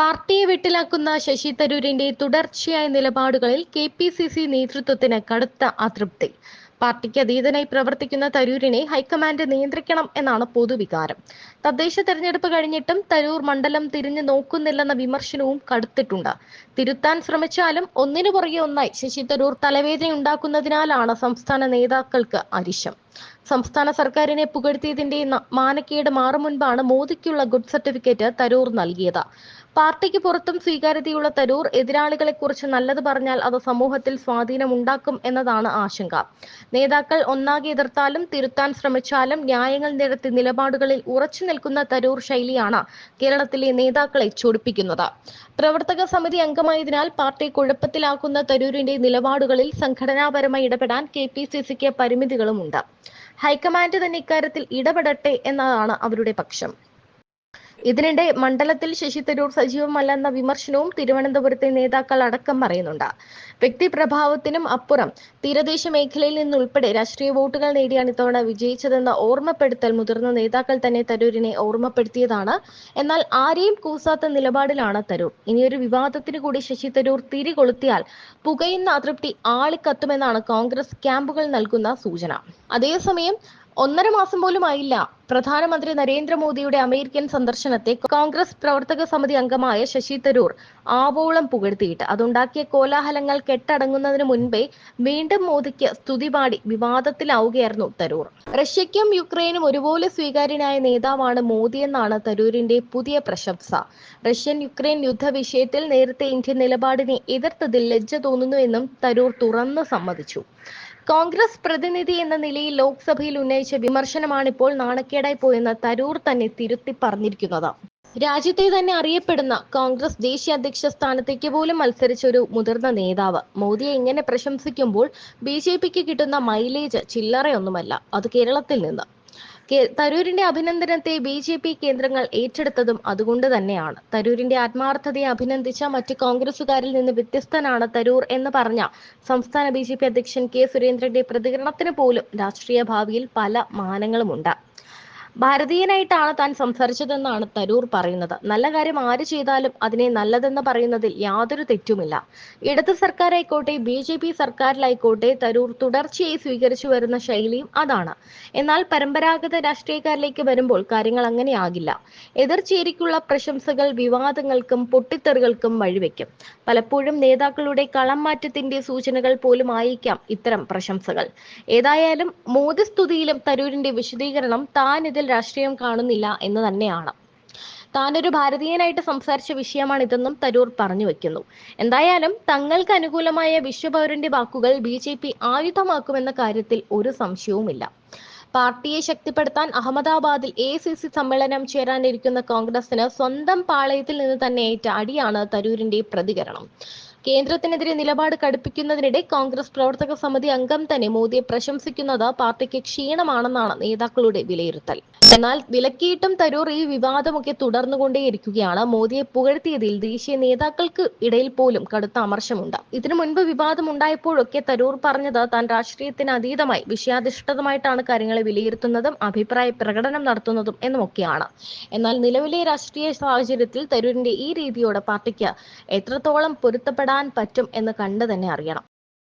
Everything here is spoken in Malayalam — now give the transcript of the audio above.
പാർട്ടിയെ വെട്ടിലാക്കുന്ന ശശി തരൂരിന്റെ തുടർച്ചയായ നിലപാടുകളിൽ കെ പി സി സി നേതൃത്വത്തിന് കടുത്ത അതൃപ്തി. പാർട്ടിക്ക് അതീതനായി പ്രവർത്തിക്കുന്ന തരൂരിനെ ഹൈക്കമാൻഡ് നിയന്ത്രിക്കണം എന്നാണ് പൊതുവികാരം. തദ്ദേശ തെരഞ്ഞെടുപ്പ് കഴിഞ്ഞിട്ടും തരൂർ മണ്ഡലം തിരിഞ്ഞു നോക്കുന്നില്ലെന്ന വിമർശനവും കടുത്തിട്ടുണ്ട്. തിരുത്താൻ ശ്രമിച്ചാലും ഒന്നിനു പുറകെ ഒന്നായി ശശി തരൂർ തലവേദന ഉണ്ടാക്കുന്നതിനാലാണ് സംസ്ഥാന നേതാക്കൾക്ക് അരിശം. സംസ്ഥാന സർക്കാരിനെ പുകഴ്ത്തിയതിന്റെ മാനക്കേട് മാറും മുൻപാണ് മോദിക്കുള്ള ഗുഡ് സർട്ടിഫിക്കറ്റ് തരൂർ നൽകിയത്. പാർട്ടിക്ക് പുറത്തും സ്വീകാര്യതയുള്ള തരൂർ എതിരാളികളെ കുറിച്ച് നല്ലത് പറഞ്ഞാൽ അത് സമൂഹത്തിൽ സ്വാധീനമുണ്ടാക്കും എന്നതാണ് ആശങ്ക. നേതാക്കൾ ഒന്നാകെ എതിർത്താലും തിരുത്താൻ ശ്രമിച്ചാലും ന്യായങ്ങൾ നിരത്തി നിലപാടുകളിൽ ഉറച്ചു നിൽക്കുന്ന തരൂർ ശൈലിയാണ് കേരളത്തിലെ നേതാക്കളെ ചൊടിപ്പിക്കുന്നത്. പ്രവർത്തക സമിതി അംഗമായതിനാൽ പാർട്ടി കുഴപ്പത്തിലാക്കുന്ന തരൂരിന്റെ നിലപാടുകളിൽ സംഘടനാപരമായി ഇടപെടാൻ കെ പി സി സിക്ക് പരിമിതികളുമുണ്ട്. ഹൈക്കമാൻഡ് തന്നെ ഇക്കാര്യത്തിൽ ഇടപെടട്ടെ എന്നതാണ് അവരുടെ പക്ഷം. ഇതിനിടെ മണ്ഡലത്തിൽ ശശി തരൂർ സജീവമല്ലെന്ന വിമർശനവും തിരുവനന്തപുരത്തെ നേതാക്കൾ അടക്കം പറയുന്നുണ്ട്. വ്യക്തിപ്രഭാവത്തിനും അപ്പുറം തീരദേശ മേഖലയിൽ നിന്നുൾപ്പെടെ രാഷ്ട്രീയ വോട്ടുകൾ നേടിയാണ് ഇത്തവണ വിജയിച്ചതെന്ന ഓർമ്മപ്പെടുത്തൽ മുതിർന്ന നേതാക്കൾ തന്നെ തരൂരിനെ ഓർമ്മപ്പെടുത്തിയതാണ്. എന്നാൽ ആരെയും കൂസാത്ത നിലപാടിലാണ് തരൂർ. ഇനിയൊരു വിവാദത്തിന് കൂടി ശശി തരൂർ തിരികൊളുത്തിയാൽ പുകയുന്ന അതൃപ്തി ആളിക്കത്തുമെന്നാണ് കോൺഗ്രസ് ക്യാമ്പുകൾ നൽകുന്ന സൂചന. അതേസമയം ഒന്നര മാസം പോലും ആയില്ല. പ്രധാനമന്ത്രി നരേന്ദ്രമോദിയുടെ അമേരിക്കൻ സന്ദർശനത്തെ കോൺഗ്രസ് പ്രവർത്തക സമിതി അംഗമായ ശശി തരൂർ ആവോളം പുകഴ്ത്തിയിട്ട്. അതുണ്ടാക്കിയ കോലാഹലങ്ങൾ കെട്ടടങ്ങുന്നതിന് മുൻപേ വീണ്ടും മോദിക്ക് സ്തുതി പാടി വിവാദത്തിലാവുകയായിരുന്നു തരൂർ. റഷ്യയ്ക്കും യുക്രൈനും ഒരുപോലെ സ്വീകാര്യനായ നേതാവാണ് മോദി എന്നാണ് തരൂരിന്റെ പുതിയ പ്രശംസ. റഷ്യൻ യുക്രൈൻ യുദ്ധ വിഷയത്തിൽ നേരത്തെ ഇന്ത്യൻ നിലപാടിനെ എതിർത്തതിൽ ലജ്ജ തോന്നുന്നുവെന്നും തരൂർ തുറന്നു സമ്മതിച്ചു. കോൺഗ്രസ് പ്രതിനിധി എന്ന നിലയിൽ ലോക്സഭയിൽ ഉന്നയിച്ച വിമർശനമാണ് ഇപ്പോൾ നാണക്കേടായി പോയെന്ന് തരൂർ തന്നെ തിരുത്തി പറഞ്ഞിരിക്കുന്നത്. രാജ്യത്തെ തന്നെ അറിയപ്പെടുന്ന കോൺഗ്രസ് ദേശീയ അധ്യക്ഷ സ്ഥാനത്തേക്ക് പോലും മത്സരിച്ച ഒരു മുതിർന്ന നേതാവ്. മോദിയെ ഇങ്ങനെ പ്രശംസിക്കുമ്പോൾ ബി കിട്ടുന്ന മൈലേജ് ചില്ലറയൊന്നുമല്ല. അത് കേരളത്തിൽ നിന്ന്. തരൂരിന്റെ അഭിനന്ദനത്തെ ബി ജെ പി കേന്ദ്രങ്ങൾ ഏറ്റെടുത്തതും അതുകൊണ്ട് തന്നെയാണ്. തരൂരിന്റെ ആത്മാർത്ഥതയെ അഭിനന്ദിച്ച മറ്റ് കോൺഗ്രസുകാരിൽ നിന്ന് വ്യത്യസ്തനാണ് തരൂർ എന്ന് പറഞ്ഞ സംസ്ഥാന ബി അധ്യക്ഷൻ കെ സുരേന്ദ്രന്റെ പ്രതികരണത്തിന് പോലും രാഷ്ട്രീയ ഭാവിയിൽ പല മാനങ്ങളുമുണ്ട്. ഭാരതീയനായിട്ടാണ് താൻ സംസാരിച്ചതെന്നാണ് തരൂർ പറയുന്നത്. നല്ല കാര്യം ആര് ചെയ്താലും അതിനെ നല്ലതെന്ന് പറയുന്നതിൽ യാതൊരു തെറ്റുമില്ല. ഇടത് സർക്കാരായിക്കോട്ടെ ബി ജെ പി സർക്കാരിലായിക്കോട്ടെ തരൂർ തുടർച്ചയായി സ്വീകരിച്ചു വരുന്ന ശൈലിയും അതാണ്. എന്നാൽ പരമ്പരാഗത രാഷ്ട്രീയക്കാരിലേക്ക് വരുമ്പോൾ കാര്യങ്ങൾ അങ്ങനെയാകില്ല. എതിർചേരിക്കുള്ള പ്രശംസകൾ വിവാദങ്ങൾക്കും പൊട്ടിത്തെറികൾക്കും വഴിവെക്കും. പലപ്പോഴും നേതാക്കളുടെ കളം മാറ്റത്തിന്റെ സൂചനകൾ പോലും ആയിരിക്കാം ഇത്തരം പ്രശംസകൾ. ഏതായാലും മോദി സ്തുതിയിലും തരൂരിന്റെ വിശദീകരണം താൻ രാഷ്ട്രീയം കാണുന്നില്ല എന്ന് തന്നെയാണ്. താനൊരു ഭാരതീയനായിട്ട് സംസാരിച്ച വിഷയമാണ് ഇതെന്നും തരൂർ പറഞ്ഞു വെക്കുന്നു. എന്തായാലും തങ്ങൾക്ക് അനുകൂലമായ വിശ്വപൗരന്റെ വാക്കുകൾ ബി ജെ പി ആയുധമാക്കുമെന്ന കാര്യത്തിൽ ഒരു സംശയവുമില്ല. പാർട്ടിയെ ശക്തിപ്പെടുത്താൻ അഹമ്മദാബാദിൽ എ സി സി സമ്മേളനം ചേരാനിരിക്കുന്ന കോൺഗ്രസിന് സ്വന്തം പാളയത്തിൽ നിന്ന് തന്നെ ഏറ്റ അടിയാണ് തരൂരിന്റെ പ്രതികരണം. കേന്ദ്രത്തിനെതിരെ നിലപാട് കടുപ്പിക്കുന്നതിനിടെ കോൺഗ്രസ് പ്രവർത്തക സമിതി അംഗം തന്നെ മോദിയെ പ്രശംസിക്കുന്നത് പാർട്ടിക്ക് ക്ഷീണമാണെന്നാണ് നേതാക്കളുടെ വിലയിരുത്തൽ. എന്നാൽ വിലക്കിയിട്ടും തരൂർ ഈ വിവാദമൊക്കെ തുടർന്നുകൊണ്ടേയിരിക്കുകയാണ്. മോദിയെ പുകഴ്ത്തിയതിൽ ദേശീയ നേതാക്കൾക്ക് ഇടയിൽ പോലും കടുത്ത അമർശമുണ്ട്. ഇതിനു മുൻപ് വിവാദം ഉണ്ടായപ്പോഴൊക്കെ തരൂർ പറഞ്ഞത് താൻ രാഷ്ട്രീയത്തിന് അതീതമായി വിഷയാധിഷ്ഠിതമായിട്ടാണ് കാര്യങ്ങളെ വിലയിരുത്തുന്നതും അഭിപ്രായ പ്രകടനം നടത്തുന്നതും എന്നുമൊക്കെയാണ്. എന്നാൽ നിലവിലെ രാഷ്ട്രീയ സാഹചര്യത്തിൽ തരൂരിന്റെ ഈ രീതിയോട് പാർട്ടിക്ക് എത്രത്തോളം പൊരുത്തപ്പെടാൻ പറ്റും എന്ന് കണ്ടു തന്നെ അറിയണം.